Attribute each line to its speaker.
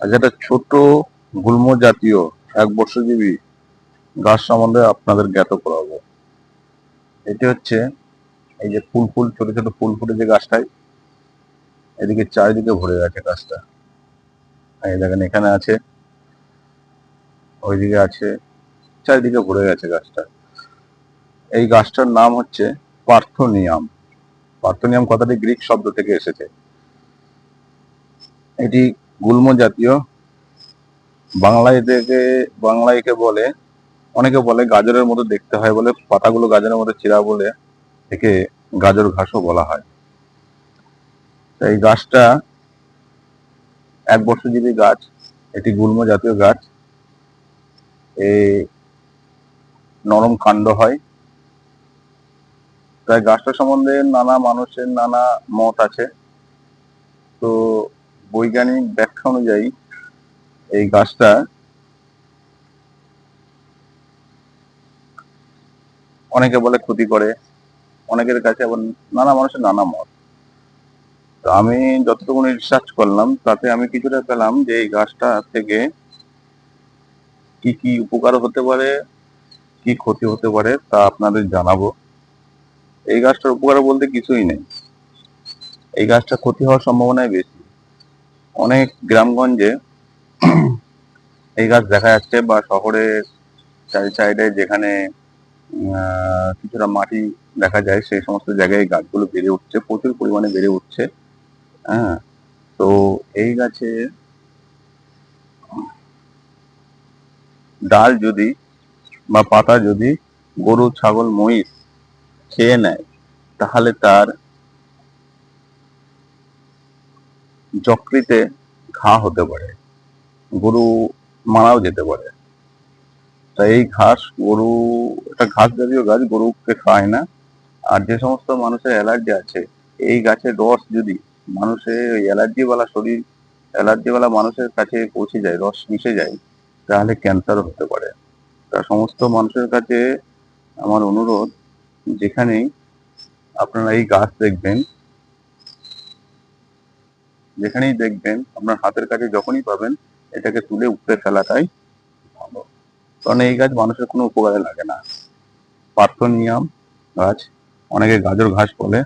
Speaker 1: আজ একটা ছোট গুল্ম জাতীয় এক বর্ষজীবী গাছ সম্বন্ধে আপনাদের জ্ঞাত করাবো। এটি হচ্ছে এই যে ফুল ফুল, ছোট ছোট ফুল ফুটে যে গাছটাই এদিকে চারিদিকে ভরে গেছে গাছটা। এই দেখেন, এখানে আছে, ওইদিকে আছে, চারিদিকে ভরে গেছে গাছটা। এই গাছটার নাম হচ্ছে পার্থনিয়াম। পার্থনিয়াম কথাটি গ্রিক শব্দ থেকে এসেছে। এটি গুল্ম জাতীয়। বাংলায় এটাকে বাংলায় একে বলে, অনেকে বলে গাজরের মতো দেখতে হয় বলে, পাতাগুলো গাজরের মতো চিরা বলে একে গাজর ঘাসও বলা হয়। এই গাছটা এক বর্ষজীবী গাছ, এটি গুল্ম জাতীয় গাছ। এ নরম কাণ্ড হয়। তাই গাছটা সম্বন্ধে নানা মানুষের নানা মত আছে। তো বৈজ্ঞানিক ব্যাখ্যা অনুযায়ী এই গাছটা অনেকে বলে ক্ষতি করে, অনেকের কাছে আবার নানা মানুষের নানা মত। তো আমি যতটুকু রিসার্চ করলাম, তাতে আমি কিছুটা পেলাম যে এই গাছটা থেকে কি কি উপকার হতে পারে, কি ক্ষতি হতে পারে, তা আপনাদের জানাব। এই গাছটার উপকার বলতে কিছুই নেই। এই গাছটা ক্ষতি হওয়ার সম্ভাবনাই বেশি। অনেক গ্রামগঞ্জে এই গাছ দেখা যাচ্ছে বা শহরের চারি সাইডে যেখানে কিছুটা মাটি দেখা যায়, সেই সমস্ত জায়গায় গাছগুলো বেড়ে উঠছে, প্রচুর পরিমাণে বেড়ে উঠছে। হ্যাঁ তো এই গাছে ডাল যদি বা পাতা যদি গরু, ছাগল, মহিষ খেয়ে নেয়, তাহলে তার যকৃতে ঘা হতে পারে। গরু মারাও যেতে পারে। তাই এই ঘাস গরু, এটা ঘাস জাতীয় গাছ, গরুকে খায় না। আর যে সমস্ত মানুষের অ্যালার্জি আছে, এই গাছের রস যদি মানুষের ওই অ্যালার্জিওয়ালা শরীর, অ্যালার্জিওয়ালা মানুষের কাছে পৌঁছে যায়, রস মিশে যায়, তাহলে ক্যান্সারও হতে পারে। তা সমস্ত মানুষের কাছে আমার অনুরোধ, যেখানেই আপনারা এই গাছ দেখবেন যেখানেই দেখবেন, আপনার হাতের কাছে যখনই পাবেন, এটাকে তুলে উপড়ে ফেলাটাই ভালো। কারণ এই গাছ মানুষের কোনো উপকারে লাগে না। পার্থনিয়াম গাছ, অনেকে গাজর ঘাস বলে।